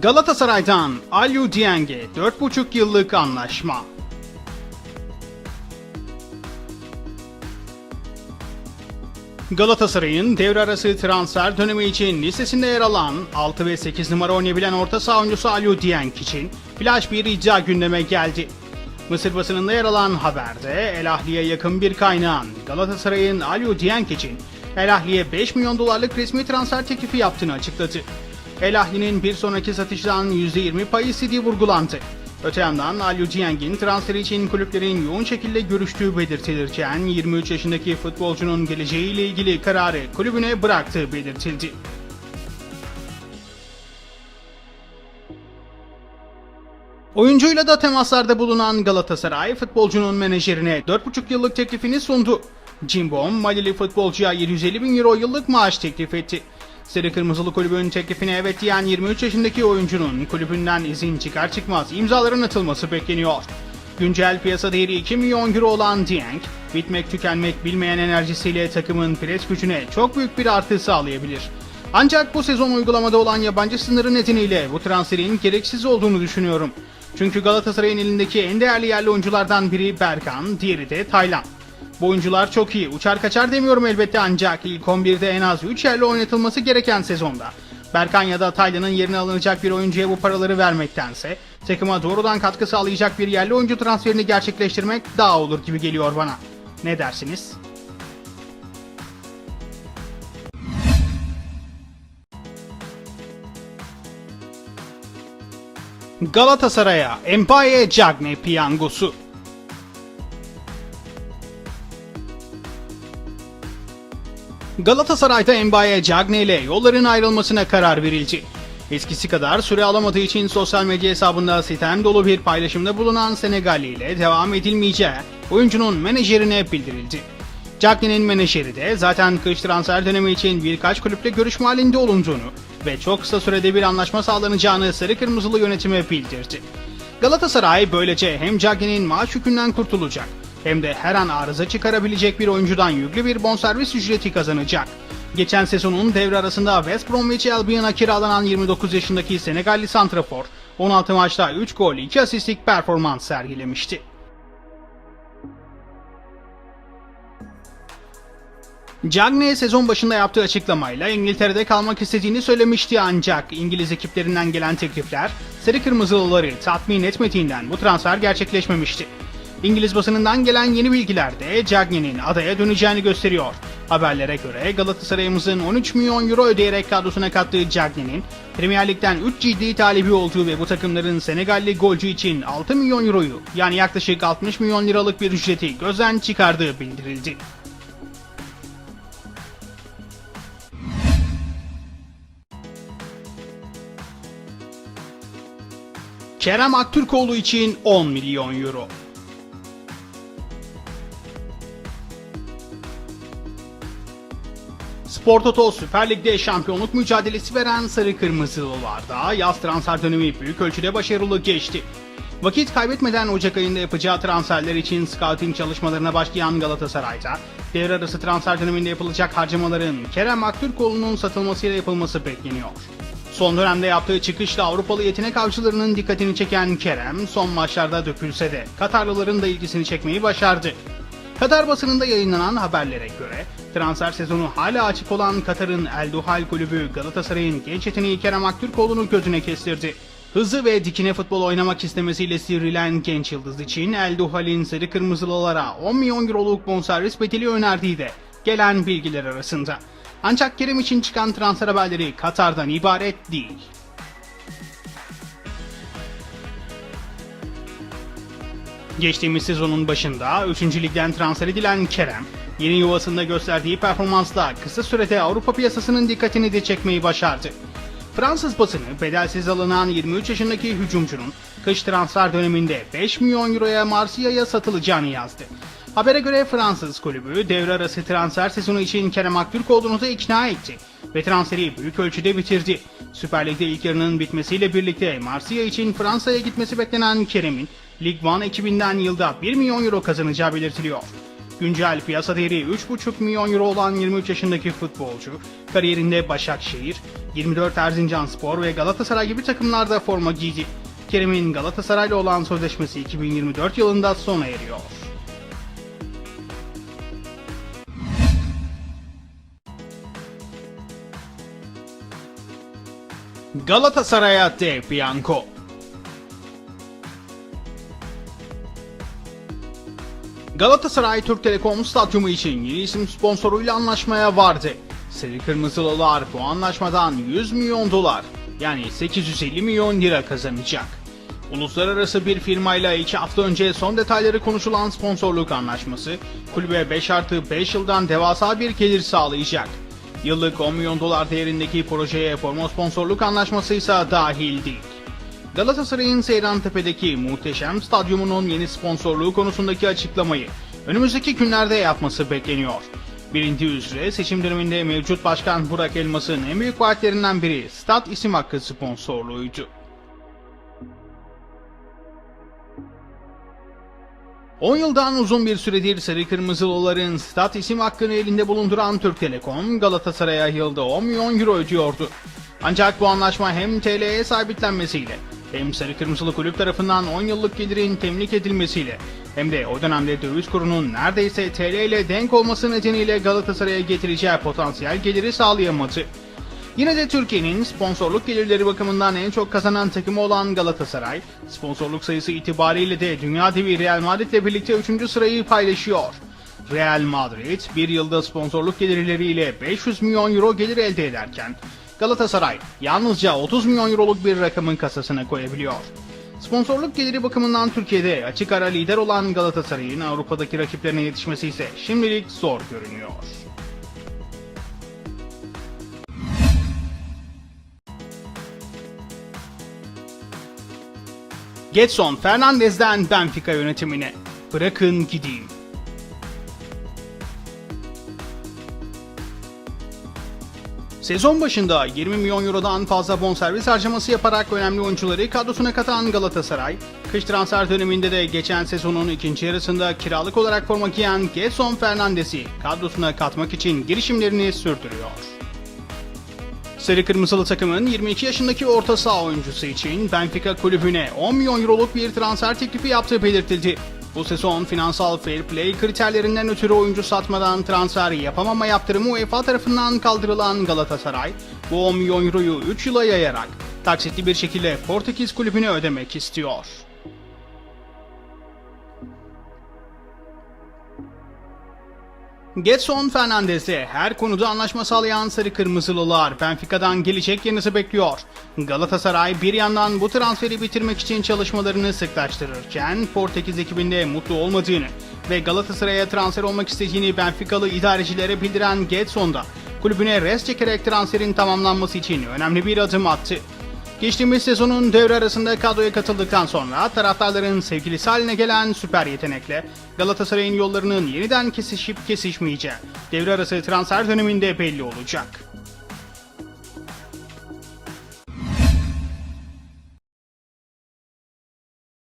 Galatasaray'dan Aliou Dieng'e 4,5 yıllık anlaşma. Galatasaray'ın devre arası transfer dönemi için listesinde yer alan 6 ve 8 numara oynayabilen orta saha oyuncusu Aliou Dieng için flash bir iddia gündeme geldi. Mısır basınında yer alan haberde El Ahli'ye yakın bir kaynağın Galatasaray'ın Aliou Dieng için El Ahli'ye 5 milyon dolarlık resmi transfer teklifi yaptığını açıkladı. El Ahli'nin bir sonraki satıştan %20 pay istediği vurgulandı. Öte yandan Aliou Dieng'in transferi için kulüplerin yoğun şekilde görüştüğü belirtilirken 23 yaşındaki futbolcunun geleceğiyle ilgili kararı kulübüne bıraktığı belirtildi. Oyuncuyla da temaslarda bulunan Galatasaray futbolcunun menajerine 4,5 yıllık teklifini sundu. Cimbom, Malili futbolcuya 750 bin euro yıllık maaş teklif etti. Sarı Kırmızılı Kulübün teklifine evet diyen 23 yaşındaki oyuncunun kulübünden izin çıkar çıkmaz imzaların atılması bekleniyor. Güncel piyasa değeri 2 milyon euro olan Dieng, bitmek tükenmek bilmeyen enerjisiyle takımın pres gücüne çok büyük bir artı sağlayabilir. Ancak bu sezon uygulamada olan yabancı sınırı nedeniyle bu transferin gereksiz olduğunu düşünüyorum. Çünkü Galatasaray'ın elindeki en değerli yerli oyunculardan biri Berkan, diğeri de Taylan. Bu oyuncular çok iyi. Uçar kaçar demiyorum elbette ancak ilk 11'de en az 3 yerli oynatılması gereken sezonda. Berkan ya da Taylan'ın yerine alınacak bir oyuncuya bu paraları vermektense takıma doğrudan katkı sağlayacak bir yerli oyuncu transferini gerçekleştirmek daha olur gibi geliyor bana. Ne dersiniz? Galatasaray'a Mbaye Cagne piyangosu. Galatasaray'da Mbaye Cagne ile yolların ayrılmasına karar verildi. Eskisi kadar süre alamadığı için sosyal medya hesabında sitem dolu bir paylaşımda bulunan Senegalli ile devam edilmeyeceği oyuncunun menajerine bildirildi. Cagne'nin menajeri de zaten kış transfer dönemi için birkaç kulüple görüşme halinde olunduğunu ve çok kısa sürede bir anlaşma sağlanacağını sarı kırmızılı yönetime bildirdi. Galatasaray böylece hem Cagne'nin maaş yükünden kurtulacak hem de her an arıza çıkarabilecek bir oyuncudan yüklü bir bonservis ücreti kazanacak. Geçen sezonun devre arasında West Bromwich Albion'a kiralanan 29 yaşındaki Senegalli santrafor 16 maçta 3 gol 2 asistlik performans sergilemişti. Cagney sezon başında yaptığı açıklamayla İngiltere'de kalmak istediğini söylemişti ancak İngiliz ekiplerinden gelen teklifler Sarı Kırmızılıları tatmin etmediğinden bu transfer gerçekleşmemişti. İngiliz basınından gelen yeni bilgiler de Cagney'nin adaya döneceğini gösteriyor. Haberlere göre Galatasaray'ımızın 13 milyon euro ödeyerek kadrosuna kattığı Cagney'nin Premier Lig'den 3 ciddi talebi olduğu ve bu takımların Senegalli golcü için 6 milyon euroyu yani yaklaşık 60 milyon liralık bir ücreti gözden çıkardığı bildirildi. Kerem Aktürkoğlu için 10 milyon euro. Spor Toto Süper Lig'de şampiyonluk mücadelesi veren Sarı Kırmızılılarda yaz transfer dönemi büyük ölçüde başarılı geçti. Vakit kaybetmeden Ocak ayında yapacağı transferler için scouting çalışmalarına başlayan Galatasaray'da devre arası transfer döneminde yapılacak harcamaların Kerem Aktürkoğlu'nun satılmasıyla yapılması bekleniyor. Son dönemde yaptığı çıkışla Avrupalı yetenek avcılarının dikkatini çeken Kerem son maçlarda dökülse de Katarlıların da ilgisini çekmeyi başardı. Katar basınında yayınlanan haberlere göre transfer sezonu hala açık olan Katar'ın El Duhal kulübü Galatasaray'ın genç yeteneği Kerem Aktürkoğlu'nu gözüne kestirdi. Hızlı ve dikine futbol oynamak istemesiyle sivrilen genç yıldız için El Duhal'in sarı kırmızılılara 10 milyon euroluk bonservis bedeli önerdiği de gelen bilgiler arasında. Ancak Kerem için çıkan transfer haberleri Katar'dan ibaret değil. Geçtiğimiz sezonun başında 3. ligden transfer edilen Kerem, yeni yuvasında gösterdiği performansla kısa sürede Avrupa piyasasının dikkatini de çekmeyi başardı. Fransız basını bedelsiz alınan 23 yaşındaki hücumcunun kış transfer döneminde 5 milyon euroya Marsilya'ya satılacağını yazdı. Habere göre Fransız kulübü devre arası transfer sezonu için Kerem Aktürkoğlu'nu da ikna etti ve transferi büyük ölçüde bitirdi. Süper Lig'de ilk yarının bitmesiyle birlikte Marsilya için Fransa'ya gitmesi beklenen Kerem'in Lig 1 ekibinden yılda 1 milyon euro kazanacağı belirtiliyor. Güncel piyasa değeri 3,5 milyon euro olan 23 yaşındaki futbolcu, kariyerinde Başakşehir, 24 Erzincan Spor ve Galatasaray gibi takımlarda forma giydi. Kerem'in Galatasaray'la olan sözleşmesi 2024 yılında sona eriyor. Galatasaray'a De Bianco Galatasaray Türk Telekom Stadyumu için yeni isim sponsoruyla anlaşmaya vardı. Seri Kırmızılılar bu anlaşmadan 100 milyon dolar yani 850 milyon lira kazanacak. Uluslararası bir firmayla 2 hafta önce son detayları konuşulan sponsorluk anlaşması kulübe 5 artı 5 yıldan devasa bir gelir sağlayacak. Yıllık 10 milyon dolar değerindeki projeye forma sponsorluk anlaşması ise dahil değil. Galatasaray'ın Seyrantepe'deki muhteşem stadyumunun yeni sponsorluğu konusundaki açıklamayı önümüzdeki günlerde yapması bekleniyor. Bilindiği üzere seçim döneminde mevcut başkan Burak Elmas'ın en büyük vaatlerinden biri stat isim hakkı sponsorluğuydu. On yıldan uzun bir süredir Sarı Kırmızılıların stat isim hakkını elinde bulunduran Türk Telekom Galatasaray'a yılda 10 milyon euro ödüyordu. Ancak bu anlaşma hem TL'ye sabitlenmesiyle hem Sarı Kırmızılı kulüp tarafından 10 yıllık gelirin temlik edilmesiyle hem de o dönemde döviz kurunun neredeyse TL ile denk olması nedeniyle Galatasaray'a getireceği potansiyel geliri sağlayamadı. Yine de Türkiye'nin sponsorluk gelirleri bakımından en çok kazanan takımı olan Galatasaray, sponsorluk sayısı itibariyle de dünya devi Real Madrid ile birlikte 3. sırayı paylaşıyor. Real Madrid bir yılda sponsorluk gelirleriyle 500 milyon euro gelir elde ederken Galatasaray yalnızca 30 milyon euroluk bir rakamın kasasına koyabiliyor. Sponsorluk geliri bakımından Türkiye'de açık ara lider olan Galatasaray'ın Avrupa'daki rakiplerine yetişmesi ise şimdilik zor görünüyor. Getson Fernandez'den Benfica yönetimine. Bırakın gideyim. Sezon başında 20 milyon eurodan fazla bonservis harcaması yaparak önemli oyuncuları kadrosuna katan Galatasaray, kış transfer döneminde de geçen sezonun ikinci yarısında kiralık olarak forma giyen Getson Fernandez'i kadrosuna katmak için girişimlerini sürdürüyor. Sarı Kırmızılı takımın 22 yaşındaki orta saha oyuncusu için Benfica kulübüne 10 milyon euroluk bir transfer teklifi yaptığı belirtildi. Bu sezon finansal fair play kriterlerinden ötürü oyuncu satmadan transfer yapamama yaptırımı UEFA tarafından kaldırılan Galatasaray, bu 10 milyon euroyu 3 yıla yayarak taksitli bir şekilde Portekiz kulübüne ödemek istiyor. Getson Fernandez'e her konuda anlaşma sağlayan Sarı Kırmızılılar Benfica'dan gelecek yanısı bekliyor. Galatasaray bir yandan bu transferi bitirmek için çalışmalarını sıklaştırırken Portekiz ekibinde mutlu olmadığını ve Galatasaray'a transfer olmak istediğini Benficalı idarecilere bildiren Getson da kulübüne rest çekerek transferin tamamlanması için önemli bir adım attı. Geçtiğimiz sezonun devre arasında kadroya katıldıktan sonra taraftarların sevgilisi haline gelen süper yetenekle Galatasaray'ın yollarının yeniden kesişip kesişmeyeceği devre arası transfer döneminde belli olacak.